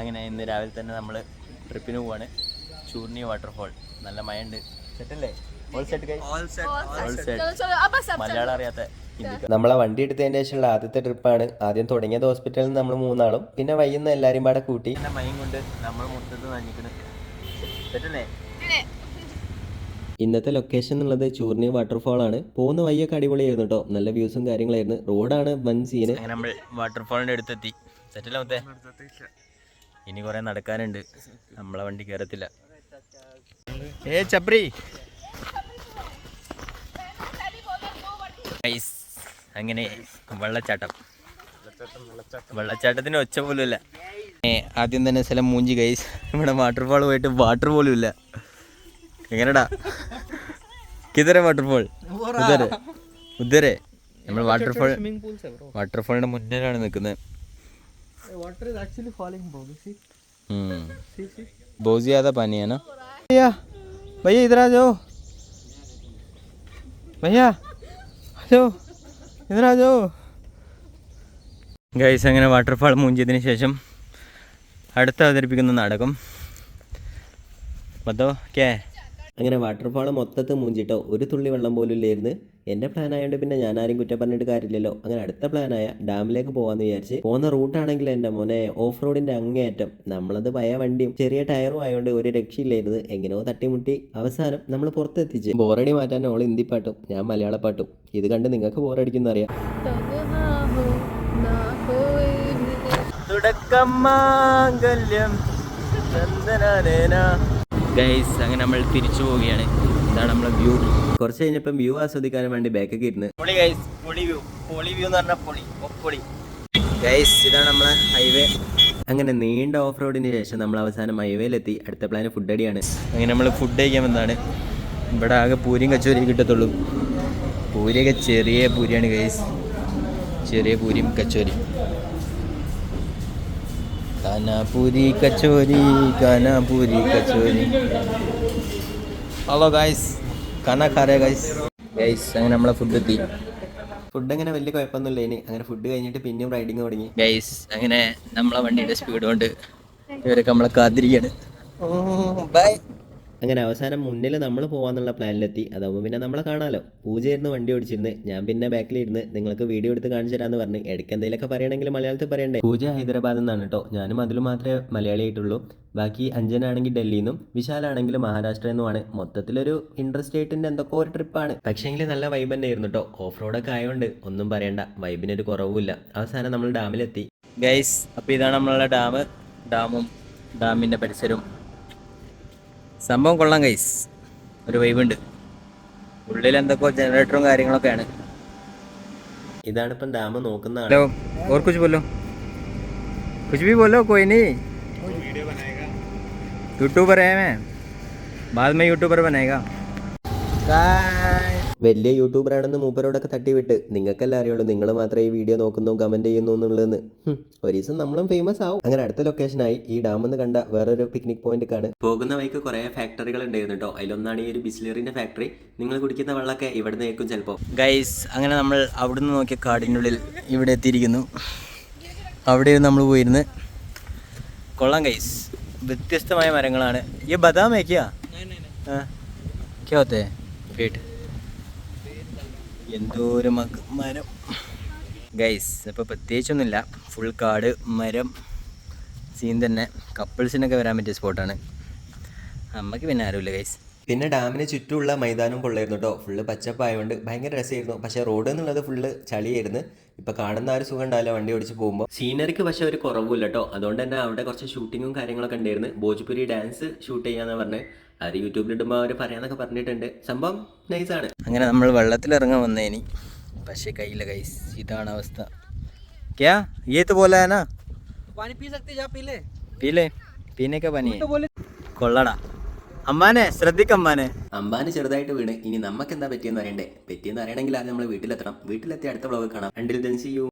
അങ്ങനെ ഇന്ന് രാവിലെ തന്നെ നമ്മൾ ട്രിപ്പിന് പോവാണ്. ചൂർണി വാട്ടർഫോൾ നല്ല മഴയുണ്ട്. സെറ്റല്ലേ? മലയാളം അറിയാത്ത നമ്മളെ വണ്ടി എടുത്തതിന് ശേഷമുള്ള ആദ്യത്തെ ട്രിപ്പാണ്. ആദ്യം തുടങ്ങിയത് ഹോസ്പിറ്റലിൽ നമ്മൾ മൂന്നാളും. പിന്നെ വൈകുന്ന എല്ലാരും പാടെ കൂട്ടി. നമ്മൾ സെറ്റല്ലേ? ഇന്നത്തെ ലൊക്കേഷൻ എന്നുള്ളത് ചൂർണി വാട്ടർഫോൾ ആണ്. പോകുന്ന വയ്യൊക്കെ അടിപൊളിയായിരുന്നു കേട്ടോ നല്ല വ്യൂസും കാര്യങ്ങളായിരുന്നു. റോഡാണ് വൻ സീന് നമ്മൾ വാട്ടർഫാളിന്റെ അടുത്തെത്തി. സെറ്റല്ലേ ഇനി കുറേ നടക്കാനുണ്ട്. നമ്മളെ വണ്ടി കയറത്തില്ല ഏ ചപ്രി. അങ്ങനെ വെള്ളച്ചാട്ടം. വെള്ളച്ചാട്ടത്തിന് ഒച്ച പോലും ഇല്ല ആദ്യം തന്നെ സ്ഥലം മൂഞ്ചി ഗൈസ് ഇവിടെ വാട്ടർഫോൾ പോയിട്ട് വാട്ടർ പോലും ഇല്ല എങ്ങനെടാ? കിതരെ വാട്ടർഫാൾ ഉദരെ. ഉദരെ. നമ്മൾ വാട്ടർഫോൾ വാട്ടർഫോളിന്റെ മുന്നിലാണ് നിൽക്കുന്നത്. water is actually falling bro see बहुत ज्यादा पानी है ना भैया भैया इधर आ जाओ भैया आ जाओ इधर आ जाओ ഗൈസ് അങ്ങനെ വാട്ടർഫാൾ മൂഞ്ചിയതിന് ശേഷം അടുത്ത അവതരിപ്പിക്കുന്ന നാടകം ബത്തോ കേ അങ്ങനെ വാട്ടർഫാൾ മൊത്തത്തിൽ മൂഞ്ചിട്ടോ ഒരു തുള്ളി വെള്ളം പോലും ഇല്ലായിരുന്നു. എന്റെ പ്ലാൻ ആയതുകൊണ്ട് പിന്നെ ഞാൻ ആരും കുറ്റം പറഞ്ഞിട്ട് കാര്യമില്ലല്ലോ. അങ്ങനെ അടുത്ത പ്ലാനായ ഡാമിലേക്ക് പോകാമെന്ന് വിചാരിച്ച് പോകുന്ന റൂട്ടാണെങ്കിൽ എന്റെ മോനെ ഓഫ് റോഡിന്റെ അങ്ങേയറ്റം. നമ്മളത് പയ വണ്ടിയും ചെറിയ ടയറും ആയതുകൊണ്ട് ഒരു രക്ഷയില്ലായിരുന്നു. എങ്ങനെയോ തട്ടിമുട്ടി അവസാനം നമ്മൾ പുറത്തെത്തിച്ച്. ബോറടി മാറ്റാൻ ഓൾ ഹിന്ദി പാട്ടും ഞാൻ മലയാള പാട്ടും ഇത് കണ്ട് നിങ്ങൾക്ക് ബോറടിക്കുന്ന അറിയാം. തുടക്കം മാംഗല്യം ചന്ദന ഗൈസ് അങ്ങനെ നമ്മൾ തിരിച്ചു പോവുകയാണ്. ഇതാണ് നമ്മളെ വ്യൂ കുറച്ച് കഴിഞ്ഞപ്പം വ്യൂ ആസ്വദിക്കാൻ വേണ്ടി ബാക്കൊക്കെ ഇരുന്ന്. പൊളി ഗൈസ് പൊളി വ്യൂ പൊളി വ്യൂ എന്ന് പറഞ്ഞാൽ പൊളി പൊളി. ഗൈസ് ഇതാണ് നമ്മളെ ഹൈവേ അങ്ങനെ നീണ്ട ഓഫ് റോഡിന് ശേഷം നമ്മൾ അവസാനം ഹൈവേയിലെത്തി അടുത്ത പ്ലാൻ ഫുഡ് അടിയാണ്. അങ്ങനെ നമ്മൾ ഫുഡ് കഴിക്കാൻ വന്നതാണ്. ഇവിടെ ആകെ പൂരിയും കച്ചോരിയും കിട്ടത്തുള്ളൂ. പൂരിയൊക്കെ ചെറിയ പൂരിയാണ് ഗൈസ് ചെറിയ പൂരിയും കച്ചോരിയും. കാനാപൂരി കച്ചോരി കനപുരി കച്ചോരി. ഹലോ ഗൈസ് കാന ഖാരേ ഗൈസ് ഗൈസ് അങ്ങനെ നമ്മളെ ഫുഡ് എത്തി. ഫുഡ് അങ്ങനെ വലിയ കുഴപ്പമൊന്നുമില്ല ഇനി. അങ്ങനെ ഫുഡ് കഴിഞ്ഞിട്ട് പിന്നെയും റൈഡിങ് തുടങ്ങി. ഗൈസ് അങ്ങനെ നമ്മളെ വണ്ടിയുടെ സ്പീഡ് കൊണ്ട് ഇവരൊക്കെ നമ്മളെ കാത്തിരിക്കുകയാണ്. ബൈ അങ്ങനെ അവസാനം മുന്നിൽ നമ്മൾ പോകാമെന്നുള്ള പ്ലാനിലെത്തി. അതാവുമ്പോൾ പിന്നെ നമ്മളെ കാണാലോ. പൂജയായിരുന്നു വണ്ടി ഓടിച്ചിരുന്നത് ഞാൻ പിന്നെ ബാക്കിലിരുന്ന് നിങ്ങൾക്ക് വീഡിയോ എടുത്ത് കാണിച്ചു തരാമെന്ന് പറഞ്ഞ് ഇടയ്ക്ക് എന്തെങ്കിലുമൊക്കെ പറയണമെങ്കിൽ മലയാളത്തിൽ പറയണ്ടേ? പൂജ ഹൈദരാബാദിൽ നിന്നാണ് കേട്ടോ. ഞാനും അതിൽ മാത്രമേ മലയാളി ആയിട്ടുള്ളൂ ബാക്കി അഞ്ജനാണെങ്കിൽ ഡൽഹിയിൽ നിന്നും വിശാലാണെങ്കിൽ മഹാരാഷ്ട്രയിൽ നിന്നുമാണ്. മൊത്തത്തിലൊരു ഇൻട്രസ്റ്റ് ഇൻട്രസ്റ്റേറ്റിന്റെ എന്തൊക്കെ ഒരു ട്രിപ്പാണ് പക്ഷേങ്കിൽ നല്ല വൈബ് തന്നെ ആയിരുന്നു കേട്ടോ ഓഫ് റോഡൊക്കെ ആയതുകൊണ്ട് ഒന്നും പറയണ്ട. വൈബിനൊരു കുറവുമില്ല. അവസാനം നമ്മൾ ഡാമിലെത്തി ഗൈസ് അപ്പോൾ ഇതാണ് നമ്മളുടെ ഡാം ഡാമും ഡാമിന്റെ പരിസരവും. സംഭവം കൊള്ളാം ഗൈസ് ഒരു വൈബുണ്ട് ഉള്ളിൽ എന്തൊക്കെയോ ജനറേറ്ററും കാര്യങ്ങളൊക്കെയാണ് ഇതാണിപ്പം ഡാം നോക്കുന്ന ആൾ हेलो और कुछ बोलो कुछ भी बोलो कोई नहीं यूट्यूबर है मैं बाद में यूट्यूबर बनेगा വലിയ യൂട്യൂബറാണെന്ന് മൂപ്പരോടൊക്കെ തട്ടിവിട്ട്. നിങ്ങൾക്കെല്ലാം അറിയുള്ളൂ നിങ്ങൾ മാത്രമേ ഈ വീഡിയോ നോക്കുന്നു കമന്റ് ചെയ്യുന്നു എന്നുള്ളതെന്ന്. ഒരു ദിവസം നമ്മളും ഫേമസ് ആവും. അങ്ങനെ അടുത്ത ലൊക്കേഷനായി ഈ ഡാം എന്ന് കണ്ട വേറൊരു പിക്നിക് പോയിന്റ് കാണും പോകുന്ന വഴിക്ക് കുറേ ഫാക്ടറികൾ ഉണ്ടായിരുന്നു കേട്ടോ അതിലൊന്നാണ് ഈ ഒരു ബിസ്ലറിന്റെ ഫാക്ടറി നിങ്ങൾ കുടിക്കുന്ന വെള്ളമൊക്കെ ഇവിടെ ആയിരിക്കും ചിലപ്പോൾ ഗൈസ് അങ്ങനെ നമ്മൾ അവിടുന്ന് നോക്കിയ കാടിനുള്ളിൽ ഇവിടെ എത്തിയിരിക്കുന്നു. അവിടെ നമ്മൾ പോയിരുന്ന് കൊള്ളാം ഗൈസ് വ്യത്യസ്തമായ മരങ്ങളാണ്. ഈ ബദാം ഏക്കിയാ ക്യാ ഹോത്തേ വെയിറ്റ് എന്തോ ഒരു മക മരം. ഗൈസ് അപ്പോൾ പ്രത്യേകിച്ചൊന്നുമില്ല. ഫുൾ കാട് മരം സീൻ തന്നെ. കപ്പിൾസിനൊക്കെ വരാൻ പറ്റിയ സ്പോട്ടാണ് അമ്മയ്ക്ക് പിന്നെ ആരുമില്ല ഗൈസ് പിന്നെ ഡാമിന് ചുറ്റുമുള്ള മൈതാനം കൊള്ളായിരുന്നു കേട്ടോ. ഫുള്ള് പച്ചപ്പായതുകൊണ്ട് ഭയങ്കര രസമായിരുന്നു. പക്ഷേ റോഡ് എന്നുള്ളത് ഫുള്ള് ചളിയായിരുന്നു. ഇപ്പൊ കാണുന്ന ഒരു സുഖം ഉണ്ടാവില്ല വണ്ടി ഓടിച്ച് പോകുമ്പോൾ സീനറിക്ക് പക്ഷെ ഒരു കുറവില്ല കേട്ടോ. അതുകൊണ്ട് തന്നെ അവിടെ കുറച്ച് ഷൂട്ടിങ്ങും കാര്യങ്ങളൊക്കെ ഉണ്ടായിരുന്നു. ഭോജ്പുരി ഡാൻസ് ഷൂട്ട് ചെയ്യാന്ന് പറഞ്ഞ്. അവർ യൂട്യൂബിലിടുമ്പോൾ അവർ പറയാന്നൊക്കെ പറഞ്ഞിട്ടുണ്ട്. സംഭവം നൈസാണ്. അങ്ങനെ നമ്മൾ വെള്ളത്തിലിറങ്ങാൻ വന്നേനി. പക്ഷേ കയ്യില്ല കൈസ് ഇതാണ് അവസ്ഥ. ക്യാ? ഏത്ത് പോലെ പീലേ പനി കൊള്ളടാ. അമ്മാനെ ശ്രദ്ധിക്കമ്മാനെ അമ്മാന്. ചെറുതായിട്ട് വീണ്. ഇനി നമുക്ക് എന്താ പറ്റിയെന്ന് അറിയണ്ടേ? പറ്റിയെന്ന് അറിയണമെങ്കിൽ അത് നമ്മൾ വീട്ടിലെത്തണം. വീട്ടിലെത്തി അടുത്ത വ്ളോഗ് കാണാം. Until then C U